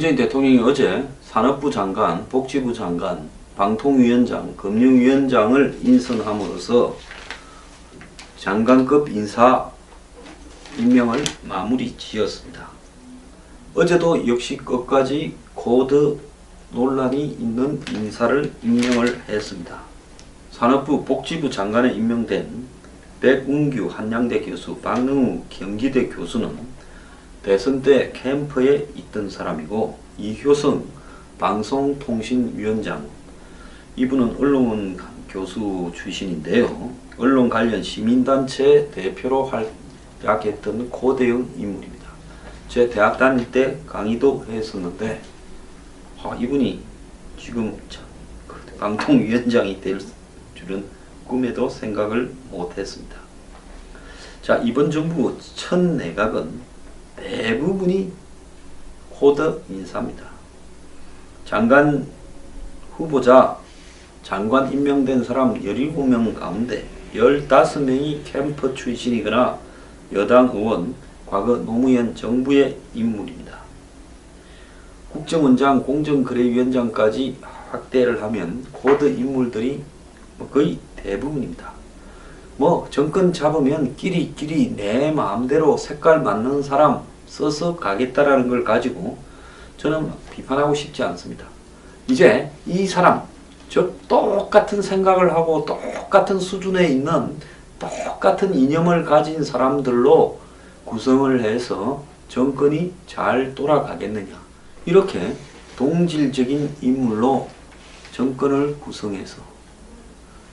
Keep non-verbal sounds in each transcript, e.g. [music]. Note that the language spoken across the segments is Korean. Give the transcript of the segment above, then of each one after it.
문재인 대통령이 어제 산업부 장관, 복지부 장관, 방통위원장, 금융위원장을 인선함으로써 장관급 인사 임명을 마무리 지었습니다. 어제도 역시 끝까지 코드 논란이 있는 인사를 임명을 했습니다. 산업부 복지부 장관에 임명된 백운규 한양대 교수, 박능우 경기대 교수는 대선 때 캠프에 있던 사람이고 이효성 방송통신위원장 이분은 언론 교수 출신인데요. 언론 관련 시민단체 대표로 활약했던 고대형 인물입니다. 제 대학 다닐 때 강의도 했었는데 아, 이분이 지금 참 방통위원장이 될 줄은 꿈에도 생각을 못했습니다. 자 이번 정부 첫 내각은 대부분이 코드 인사입니다. 장관 후보자 장관 임명된 사람 17명 가운데 15명이 캠프 출신이거나 여당 의원, 과거 노무현 정부의 인물입니다. 국정원장, 공정거래위원장까지 확대를 하면 코드 인물들이 뭐 거의 대부분입니다. 뭐 정권 잡으면 끼리끼리 내 마음대로 색깔 맞는 사람 써서 가겠다라는 걸 가지고 저는 비판하고 싶지 않습니다. 이제 이 사람 저 똑같은 생각을 하고 똑같은 수준에 있는 똑같은 이념을 가진 사람들로 구성을 해서 정권이 잘 돌아가겠느냐 이렇게 동질적인 인물로 정권을 구성해서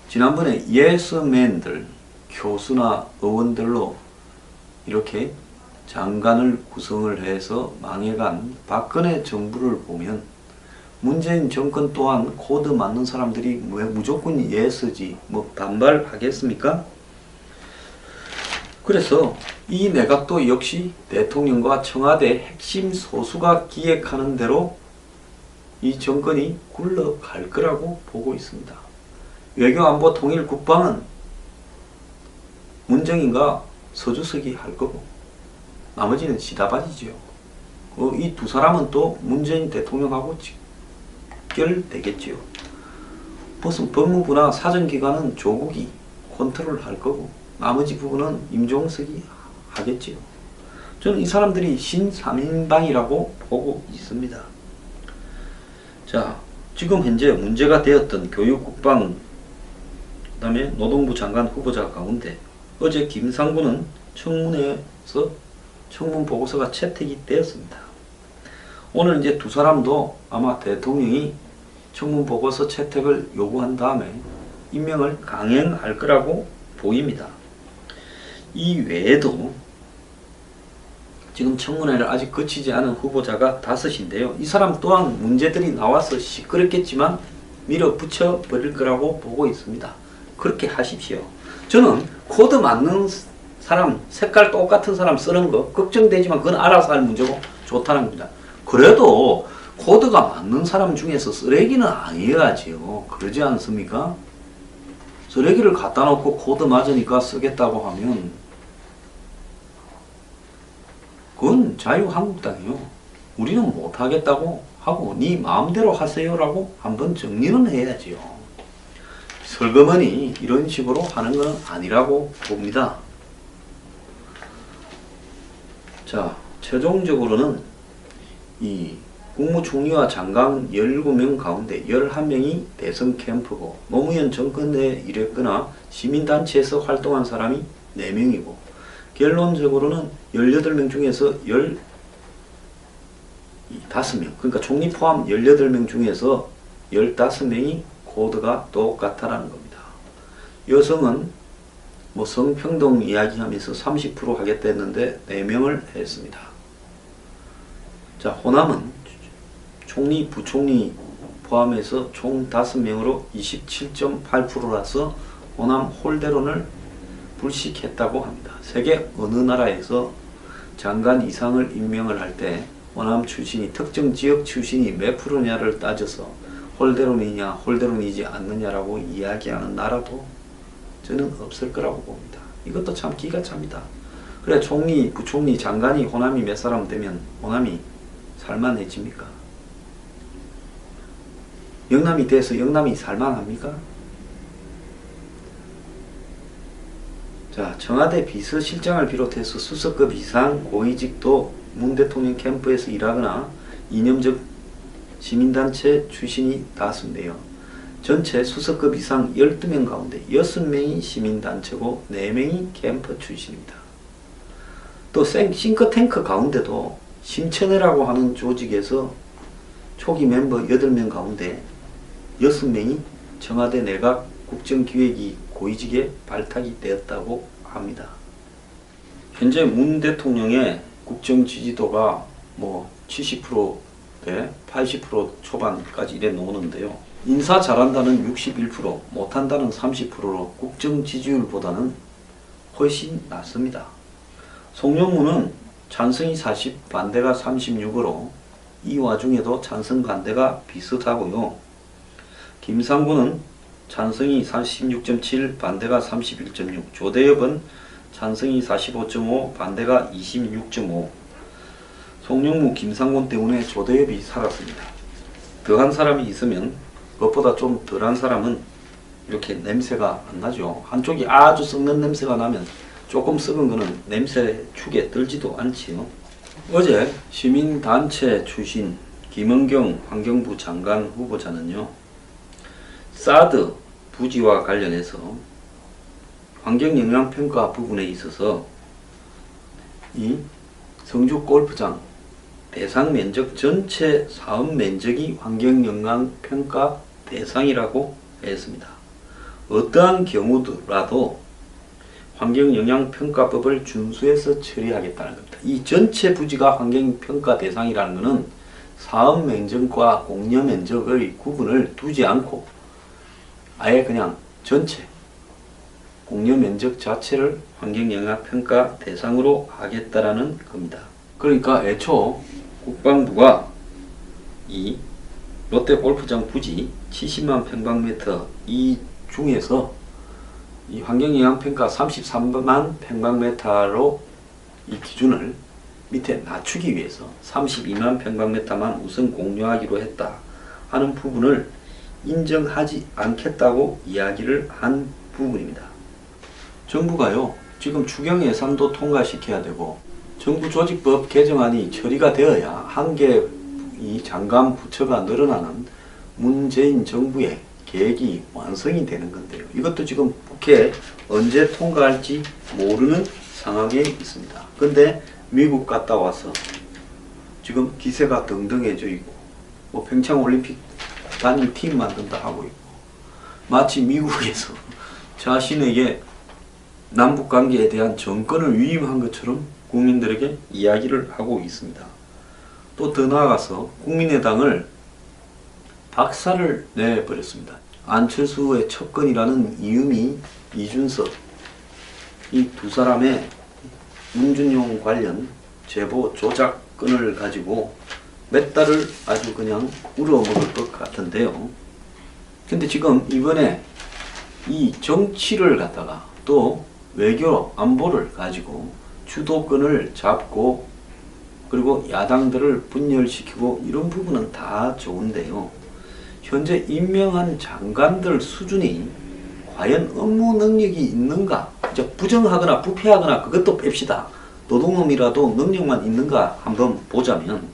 지난번에 예스맨들 교수나 의원들로 이렇게 장관을 구성을 해서 망해간 박근혜 정부를 보면 문재인 정권 또한 코드 맞는 사람들이 왜 무조건 예스지 뭐 반발하겠습니까? 그래서 이 내각도 역시 대통령과 청와대 핵심 소수가 기획하는 대로 이 정권이 굴러갈 거라고 보고 있습니다. 외교안보 통일 국방은 문정인과 서주석이 할 거고 나머지는 시다바지죠. 어, 이두 사람은 또 문재인 대통령하고 직결되겠지요. 무슨 법무부나 사정기관은 조국이 컨트롤 할 거고 나머지 부분은 임종석이 하겠지요. 저는 이 사람들이 신삼인방이라고 보고 있습니다. 자, 지금 현재 문제가 되었던 교육 국방 그 다음에 노동부 장관 후보자 가운데 어제 김상구는 청문회에서 청문 보고서가 채택이 되었습니다. 오늘 이제 두 사람도 아마 대통령이 청문 보고서 채택을 요구한 다음에 임명을 강행할 거라고 보입니다. 이 외에도 지금 청문회를 아직 거치지 않은 후보자가 다섯인데요. 이 사람 또한 문제들이 나와서 시끄럽겠지만 밀어붙여 버릴 거라고 보고 있습니다. 그렇게 하십시오. 저는 코드 맞는 사람, 색깔 똑같은 사람 쓰는 거 걱정되지만 그건 알아서 할 문제고 좋다는 겁니다. 그래도 코드가 맞는 사람 중에서 쓰레기는 아니어야지요. 그러지 않습니까? 쓰레기를 갖다 놓고 코드 맞으니까 쓰겠다고 하면 그건 자유한국당이요. 우리는 못하겠다고 하고 네 마음대로 하세요라고 한번 정리는 해야지요. 설거머니 이런 식으로 하는 것은 아니라고 봅니다. 자, 최종적으로는 이 국무총리와 장관 17명 가운데 11명이 대선 캠프고 노무현 정권 내에 일했거나 시민단체에서 활동한 사람이 4명이고 결론적으로는 18명 중에서 15명 그러니까 총리 포함 18명 중에서 15명이 코드가 똑같다라는 겁니다. 여성은 뭐 성평등 이야기하면서 30% 하겠다 했는데 4명을 했습니다. 자, 호남은 총리, 부총리 포함해서 총 5명으로 27.8%라서 호남 홀대론을 불식했다고 합니다. 세계 어느 나라에서 장관 이상을 임명을 할 때 호남 출신이 특정 지역 출신이 몇 프로냐를 따져서 홀대론이냐 홀대론이지 않느냐라고 이야기하는 나라도 저는 없을 거라고 봅니다. 이것도 참 기가 찹니다. 그래 총리, 부총리, 장관이 호남이 몇 사람 되면 호남이 살만해집니까? 영남이 돼서 영남이 살만합니까? 자, 청와대 비서실장을 비롯해서 수석급 이상 고위직도 문 대통령 캠프에서 일하거나 이념적 시민단체 출신이 다수인데요. 전체 수석급 이상 12명 가운데 6명이 시민단체고 4명이 캠프 출신입니다. 또 생- 싱크탱크 가운데도 심천회라고 하는 조직에서 초기 멤버 8명 가운데 6명이 청와대 내각 국정기획위 고위직에 발탁이 되었다고 합니다. 현재 문 대통령의 국정 지지도가 뭐 70%대 80% 초반까지 이래 나오는데요. 인사 잘한다는 61%, 못한다는 30%로 국정 지지율보다는 훨씬 낮습니다. 송영무는 찬성이 40, 반대가 36으로 이 와중에도 찬성 반대가 비슷하고요. 김상구는 찬성이 46.7, 반대가 31.6, 조대엽은 찬성이 45.5, 반대가 26.5. 송영무, 김상곤 때문에 조대엽이 살았습니다. 더한 사람이 있으면 그것보다 좀 덜한 사람은 이렇게 냄새가 안 나죠. 한쪽이 아주 썩는 냄새가 나면 조금 썩은 거는 냄새 축에 들지도 않지요. 어제 시민단체 출신 김은경 환경부 장관 후보자는요. 사드 부지와 관련해서 환경영향평가 부분에 있어서 이 성주 골프장 대상 면적 전체 사업 면적이 환경영향평가 대상이라고 했습니다. 어떠한 경우라도 환경영향평가법을 준수해서 처리하겠다는 겁니다. 이 전체 부지가 환경평가 대상이라는 것은 사업 면적과 공여 면적의 구분을 두지 않고 아예 그냥 전체 공여 면적 자체를 환경영향평가 대상으로 하겠다라는 겁니다. 그러니까 애초 국방부가 이 롯데 골프장 부지 70만 평방미터 이 중에서 이 환경영향평가 33만 평방미터로 이 기준을 밑에 낮추기 위해서 32만 평방미터만 우선 공유하기로 했다 하는 부분을 인정하지 않겠다고 이야기를 한 부분입니다. 정부가요 지금 추경 예산도 통과시켜야 되고 정부 조직법 개정안이 처리가 되어야 한 개 이 장관 부처가 늘어나는 문재인 정부의 계획이 완성이 되는 건데요. 이것도 지금 국회에 언제 통과할지 모르는 상황에 있습니다. 근데 미국 갔다 와서 지금 기세가 등등해져 있고 뭐 평창 올림픽 단일 팀 만든다 하고 있고 마치 미국에서 [laughs] 자신에게 남북 관계에 대한 정권을 위임한 것처럼 국민들에게 이야기를 하고 있습니다. 또 더 나아가서 국민의당을 박살을 내버렸습니다. 안철수의 첩건이라는 이유미, 이준석 이 두 사람의 문준용 관련 제보 조작건을 가지고 몇 달을 아주 그냥 울어먹을 것 같은데요. 근데 지금 이번에 이 정치를 갖다가 또 외교 안보를 가지고 주도권을 잡고 그리고 야당들을 분열시키고 이런 부분은 다 좋은데요. 현재 임명한 장관들 수준이 과연 업무 능력이 있는가? 이제 부정하거나 부패하거나 그것도 뺍시다. 노동놈이라도 능력만 있는가 한번 보자면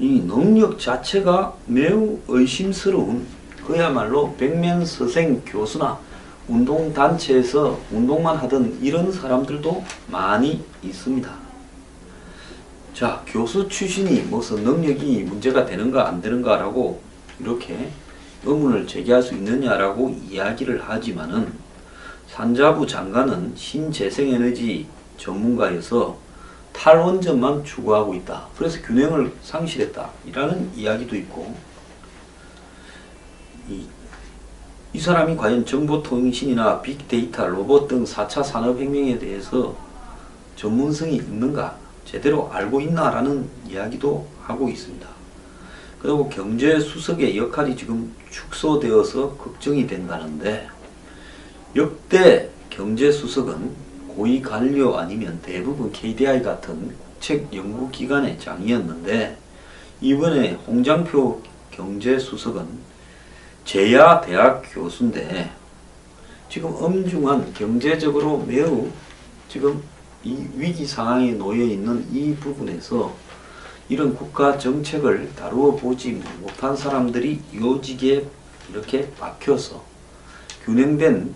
이 능력 자체가 매우 의심스러운 그야말로 백면서생 교수나 운동단체에서 운동만 하던 이런 사람들도 많이 있습니다. 자, 교수 출신이 무슨 능력이 문제가 되는가 안 되는가 라고 이렇게 의문을 제기할 수 있느냐라고 이야기를 하지만은 산자부 장관은 신재생에너지 전문가여서 탈원전만 추구하고 있다. 그래서 균형을 상실했다. 이라는 이야기도 있고 이, 이 사람이 과연 정보통신이나 빅데이터, 로봇 등 4차 산업혁명에 대해서 전문성이 있는가, 제대로 알고 있나라는 이야기도 하고 있습니다. 그리고 경제수석의 역할이 지금 축소되어서 걱정이 된다는데 역대 경제수석은 고위 관료 아니면 대부분 KDI 같은 국책 연구기관의 장이었는데 이번에 홍장표 경제수석은 제야 대학 교수인데 지금 엄중한 경제적으로 매우 지금 이 위기 상황에 놓여 있는 이 부분에서 이런 국가 정책을 다루어 보지 못한 사람들이 요직에 이렇게 박혀서 균형된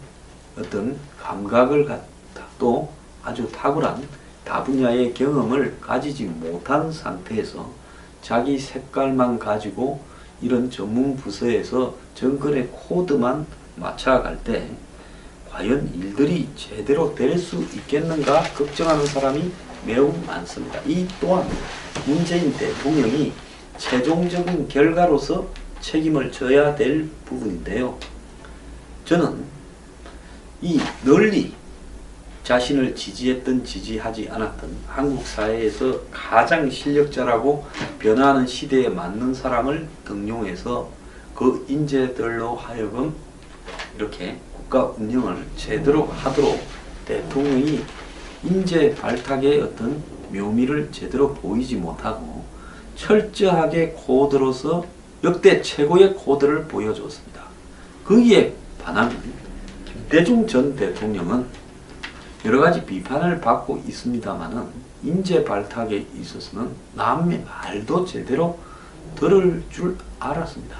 어떤 감각을 갖다 또 아주 탁월한 다 분야의 경험을 가지지 못한 상태에서 자기 색깔만 가지고 이런 전문 부서에서 정권의 코드만 맞춰갈 때 과연 일들이 제대로 될 수 있겠는가 걱정하는 사람이 매우 많습니다. 이 또한 문재인 대통령이 최종적인 결과로서 책임을 져야 될 부분인데요. 저는 이 널리 자신을 지지했던 지지하지 않았던 한국 사회에서 가장 실력자라고 변화하는 시대에 맞는 사람을 등용해서 그 인재들로 하여금 이렇게 국가 운영을 제대로 하도록 대통령이 인재 발탁의 어떤 묘미를 제대로 보이지 못하고 철저하게 코드로서 역대 최고의 코드를 보여줬습니다. 거기에 반하면 김대중 전 대통령은 여러 가지 비판을 받고 있습니다만은 인재 발탁에 있어서는 남의 말도 제대로 들을 줄 알았습니다.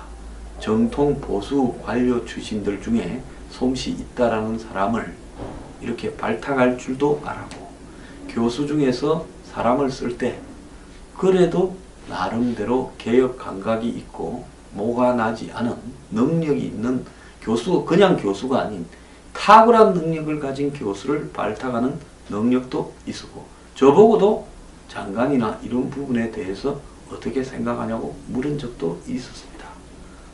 정통 보수 관료 출신들 중에 솜씨 있다라는 사람을 이렇게 발탁할 줄도 알았고 교수 중에서 사람을 쓸 때 그래도 나름대로 개혁 감각이 있고 모가 나지 않은 능력이 있는 교수 그냥 교수가 아닌 탁월한 능력을 가진 교수를 발탁하는 능력도 있었고 저보고도 장관이나 이런 부분에 대해서 어떻게 생각하냐고 물은 적도 있었습니다.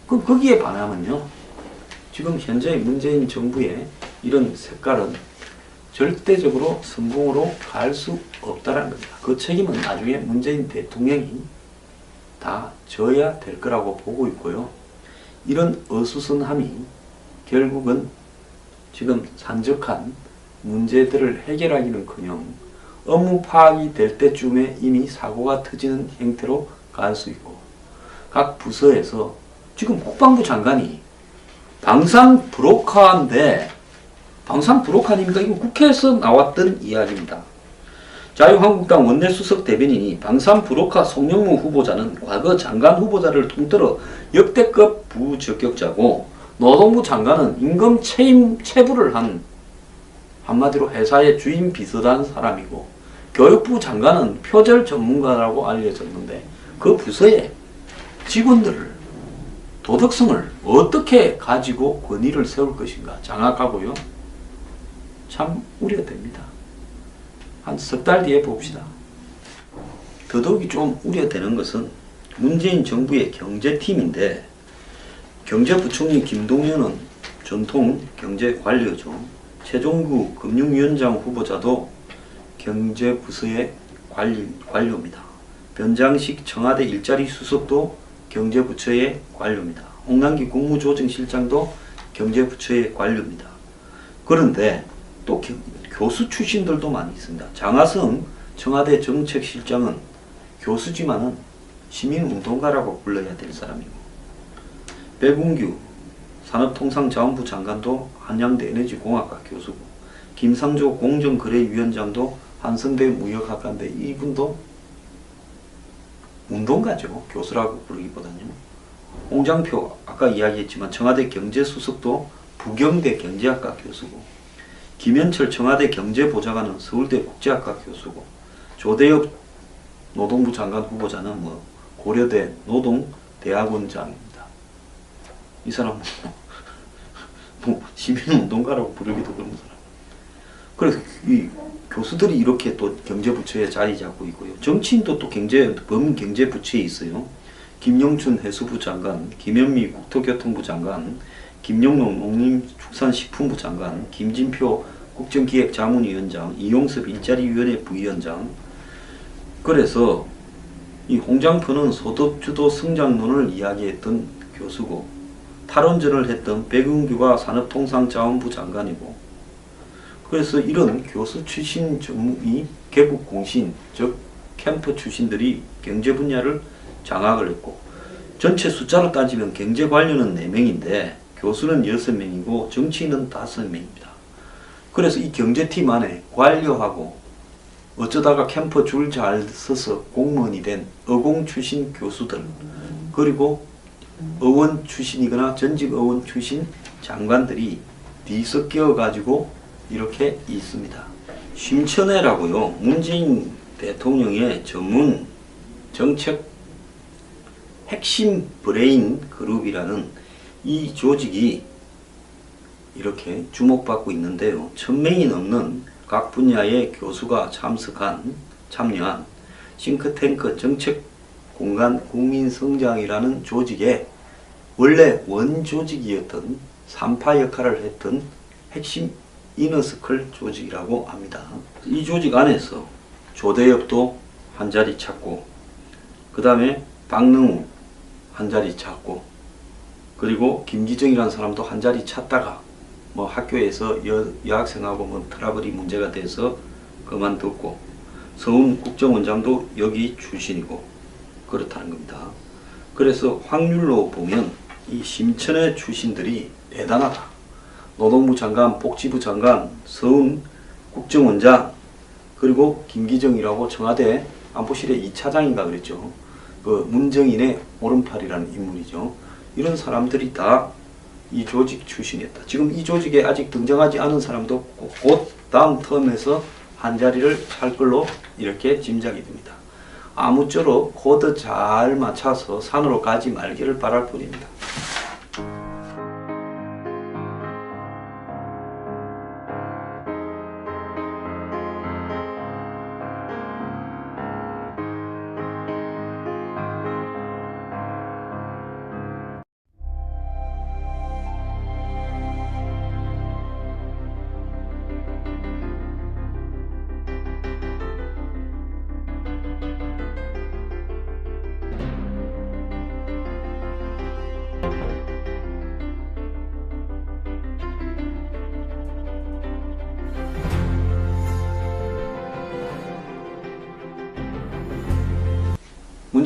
그럼 거기에 반하면요. 지금 현재 문재인 정부의 이런 색깔은 절대적으로 성공으로 갈 수 없다는 겁니다. 그 책임은 나중에 문재인 대통령이 다 져야 될 거라고 보고 있고요. 이런 어수선함이 결국은 지금 산적한 문제들을 해결하기는커녕 업무 파악이 될 때쯤에 이미 사고가 터지는 형태로 갈 수 있고 각 부서에서 지금 국방부 장관이 방산 브로커인데 방산 브로커 아닙니까? 이거 국회에서 나왔던 이야기입니다. 자유한국당 원내수석 대변인이 방산 브로커 송영무 후보자는 과거 장관 후보자를 통틀어 역대급 부적격자고 노동부 장관은 임금 체임 체불을 한 한마디로 회사의 주인 비서단 사람이고 교육부 장관은 표절 전문가라고 알려졌는데 그 부서에 직원들을 도덕성을 어떻게 가지고 권위를 세울 것인가 장악하고요. 참 우려됩니다. 한 석 달 뒤에 봅시다. 더더욱이 좀 우려되는 것은 문재인 정부의 경제팀인데 경제부총리 김동연은 전통 경제관료죠. 최종구 금융위원장 후보자도 경제부서의 관료입니다. 변장식 청와대 일자리 수석도 경제부처의 관료입니다. 홍남기 국무조정실장도 경제부처의 관료입니다. 그런데 또 교수 출신들도 많이 있습니다. 장하성 청와대 정책실장은 교수지만은 시민운동가라고 불러야 될 사람이고 배군규 산업통상자원부 장관도 한양대 에너지공학과 교수고 김상조 공정거래위원장도 한성대 무역학과인데 이분도 운동가죠. 교수라고 부르기보다는요. 홍장표 아까 이야기했지만 청와대 경제수석도 부경대 경제학과 교수고 김현철 청와대 경제보좌관은 서울대 국제학과 교수고 조대엽 노동부 장관 후보자는 뭐 고려대 노동대학원장입니다. 이 사람은 [laughs] 뭐 시민운동가라고 부르기도 그런 사람. 그래서 이 교수들이 이렇게 또 경제부처에 자리 잡고 있고요. 정치인도 또 경제, 범경제부처에 있어요. 김영춘 해수부 장관, 김현미 국토교통부 장관, 김영롱 농림축산식품부 장관, 김진표 국정기획자문위원장, 이용섭 일자리위원회 부위원장. 그래서 이 홍장표는 소득주도 성장론을 이야기했던 교수고 탈원전을 했던 백은규가 산업통상자원부 장관이고 그래서 이런 교수 출신 전문이 개국 공신 즉 캠프 출신들이 경제 분야를 장악을 했고 전체 숫자로 따지면 경제 관료는 4명인데 교수는 6명이고 정치인은 5명입니다. 그래서 이 경제팀 안에 관료하고 어쩌다가 캠프 줄잘 서서 공무원이 된 어공 출신 교수들 그리고 의원 출신이거나 전직 의원 출신 장관들이 뒤섞여 가지고 이렇게 있습니다. 심천회라고요. 문재인 대통령의 전문 정책 핵심 브레인 그룹이라는 이 조직이 이렇게 주목받고 있는데요. 천명이 넘는 각 분야의 교수가 참석한 참여한 싱크탱크 정책 공간 국민성장이라는 조직의 원래 원조직이었던 산파 역할을 했던 핵심 이너스클 조직이라고 합니다. 이 조직 안에서 조대엽도 한 자리 찾고 그 다음에 박능우 한 자리 찾고 그리고 김기정이라는 사람도 한 자리 찾다가 뭐 학교에서 여, 여학생하고 뭐 트러블이 문제가 돼서 그만뒀고 서훈 국정원장도 여기 출신이고 그렇다는 겁니다. 그래서 확률로 보면 이 심천의 출신들이 대단하다. 노동부 장관, 복지부 장관, 서훈 국정원장 그리고 김기정이라고 청와대 안보실의 2차장인가 그랬죠. 그 문정인의 오른팔이라는 인물이죠. 이런 사람들이 다 이 조직 출신이었다. 지금 이 조직에 아직 등장하지 않은 사람도 곧- 곧 다음 텀에서 한 자리를 찰 걸로 이렇게 짐작이 됩니다. 아무쪼록 코드 잘 맞춰서 산으로 가지 말기를 바랄 뿐입니다.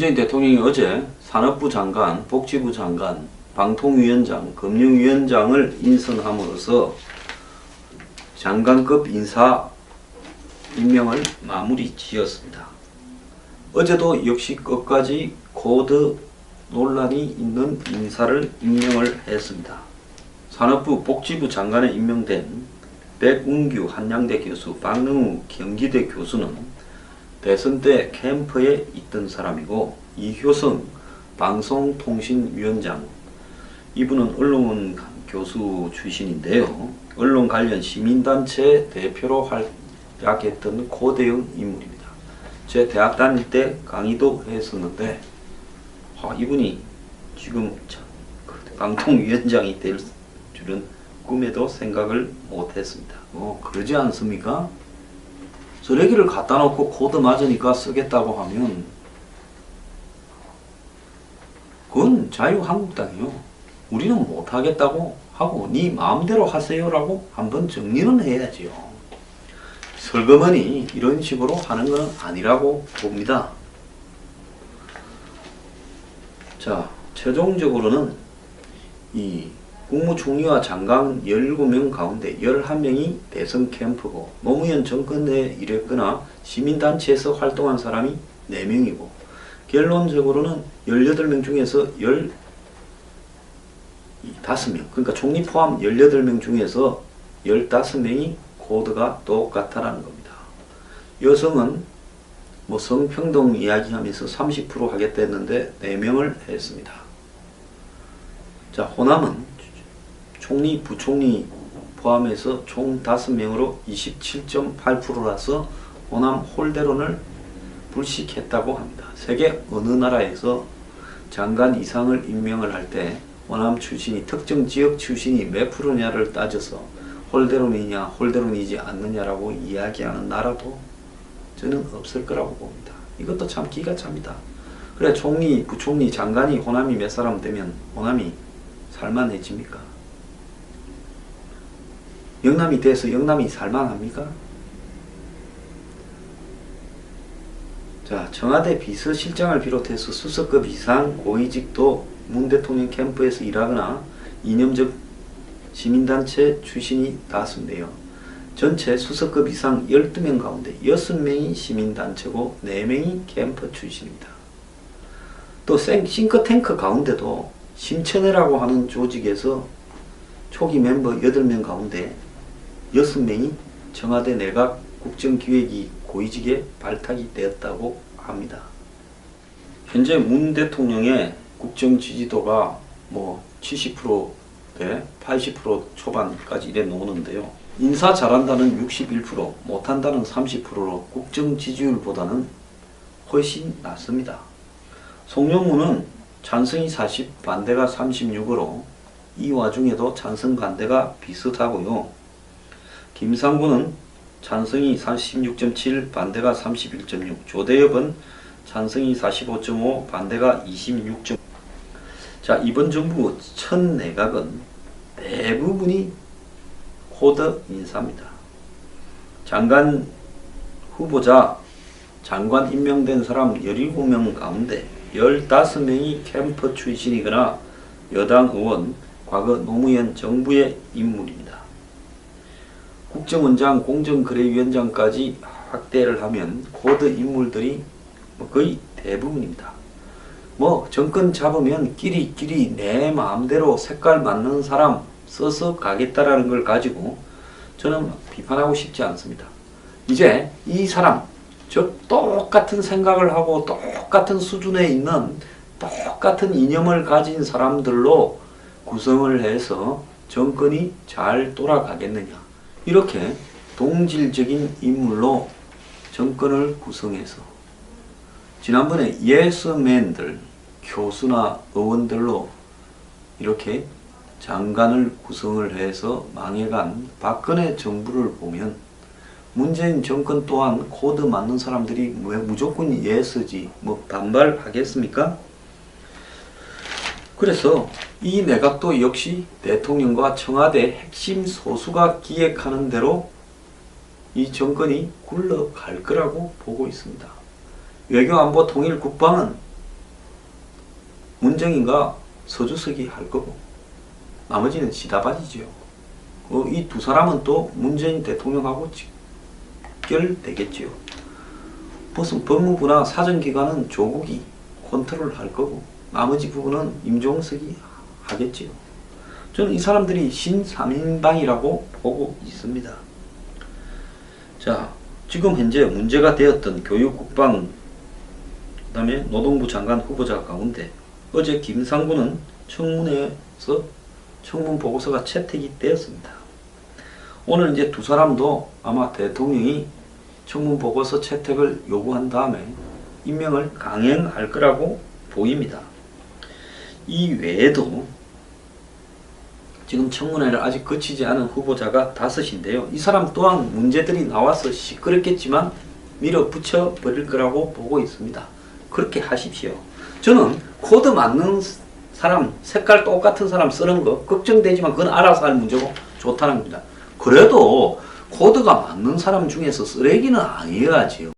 문재인 대통령이 어제 산업부 장관, 복지부 장관, 방통위원장, 금융위원장을 인선함으로써 장관급 인사 임명을 마무리 지었습니다. 어제도 역시 끝까지 코드 논란이 있는 인사를 임명을 했습니다. 산업부 복지부 장관에 임명된 백운규 한양대 교수, 박능우 경기대 교수는 대선 때 캠프에 있던 사람이고 이효성 방송통신위원장 이분은 언론 교수 출신인데요. 언론 관련 시민단체 대표로 활약했던 고대형 인물입니다. 제 대학 다닐 때 강의도 했었는데 아, 이분이 지금 방통위원장이 될 줄은 꿈에도 생각을 못했습니다. 어, 그러지 않습니까? 쓰레기를 갖다 놓고 코드 맞으니까 쓰겠다고 하면 그건 자유한국당이요. 우리는 못하겠다고 하고 네 마음대로 하세요라고 한번 정리는 해야지요. 설거머니 이런 식으로 하는 것은 아니라고 봅니다. 자, 최종적으로는 이 국무 총리와 장관 17명 가운데 11명이 대선 캠프고 노무현 정권 내에 일했거나 시민단체에서 활동한 사람이 4명이고 결론적으로는 18명 중에서 15명 그러니까 총리 포함 18명 중에서 15명이 코드가 똑같다라는 겁니다. 여성은 뭐 성평등 이야기하면서 30% 하겠다 했는데 4명을 했습니다. 자, 호남은 총리, 부총리 포함해서 총 5명으로 27.8%라서 호남 홀대론을 불식했다고 합니다. 세계 어느 나라에서 장관 이상을 임명을 할때 호남 출신이 특정 지역 출신이 몇 프로냐를 따져서 홀대론이냐 홀대론이지 않느냐라고 이야기하는 나라도 저는 없을 거라고 봅니다. 이것도 참 기가 찹니다. 그래 총리, 부총리, 장관이 호남이 몇 사람 되면 호남이 살만해집니까? 영남이 돼서 영남이 살만합니까? 자, 청와대 비서실장을 비롯해서 수석급 이상 고위직도 문 대통령 캠프에서 일하거나 이념적 시민단체 출신이 다수인데요. 전체 수석급 이상 12명 가운데 6명이 시민단체고 4명이 캠프 출신입니다. 또 생- 싱크탱크 가운데도 심천회라고 하는 조직에서 초기 멤버 8명 가운데 6명이 청와대 내각 국정기획위 고위직에 발탁이 되었다고 합니다. 현재 문 대통령의 국정 지지도가 뭐 70%대 80% 초반까지 이래 나오는데요. 인사 잘한다는 61%, 못한다는 30%로 국정 지지율보다는 훨씬 낮습니다. 송영무는 찬성이 40, 반대가 36으로 이 와중에도 찬성 반대가 비슷하고요. 김상구는 찬성이 46.7, 반대가 31.6. 조대엽은 찬성이 45.5, 반대가 26. 자, 이번 정부 첫 내각은 대부분이 코드 인사입니다. 장관 후보자, 장관 임명된 사람 17명 가운데 15명이 캠프 출신이거나 여당 의원, 과거 노무현 정부의 인물입니다. 국정원장, 공정거래위원장까지 확대를 하면 코드 인물들이 뭐 거의 대부분입니다. 뭐 정권 잡으면 끼리끼리 내 마음대로 색깔 맞는 사람 써서 가겠다라는 걸 가지고 저는 비판하고 싶지 않습니다. 이제 이 사람 저 똑같은 생각을 하고 똑같은 수준에 있는 똑같은 이념을 가진 사람들로 구성을 해서 정권이 잘 돌아가겠느냐 이렇게 동질적인 인물로 정권을 구성해서 지난번에 예스맨들 교수나 의원들로 이렇게 장관을 구성을 해서 망해간 박근혜 정부를 보면 문재인 정권 또한 코드 맞는 사람들이 왜 무조건 예스지 뭐 반발하겠습니까? 그래서 이 내각도 역시 대통령과 청와대 핵심 소수가 기획하는 대로 이 정권이 굴러갈 거라고 보고 있습니다. 외교안보 통일 국방은 문정인과 서주석이 할 거고 나머지는 시다바지죠. 어, 이두 사람은 또 문재인 대통령하고 직결되겠지요. 무슨 법무부나 사정기관은 조국이 컨트롤 할 거고 나머지 부분은 임종석이 하겠지요. 저는 이 사람들이 신삼인방이라고 보고 있습니다. 자, 지금 현재 문제가 되었던 교육, 국방, 그 다음에 노동부 장관 후보자 가운데 어제 김상구는 청문회에서 청문 보고서가 채택이 되었습니다. 오늘 이제 두 사람도 아마 대통령이 청문 보고서 채택을 요구한 다음에 임명을 강행할 거라고 보입니다. 이 외에도 지금 청문회를 아직 거치지 않은 후보자가 다섯인데요. 이 사람 또한 문제들이 나와서 시끄럽겠지만 밀어붙여 버릴 거라고 보고 있습니다. 그렇게 하십시오. 저는 코드 맞는 사람, 색깔 똑같은 사람 쓰는 거 걱정되지만 그건 알아서 할 문제고 좋다는 겁니다. 그래도 코드가 맞는 사람 중에서 쓰레기는 아니어야지요.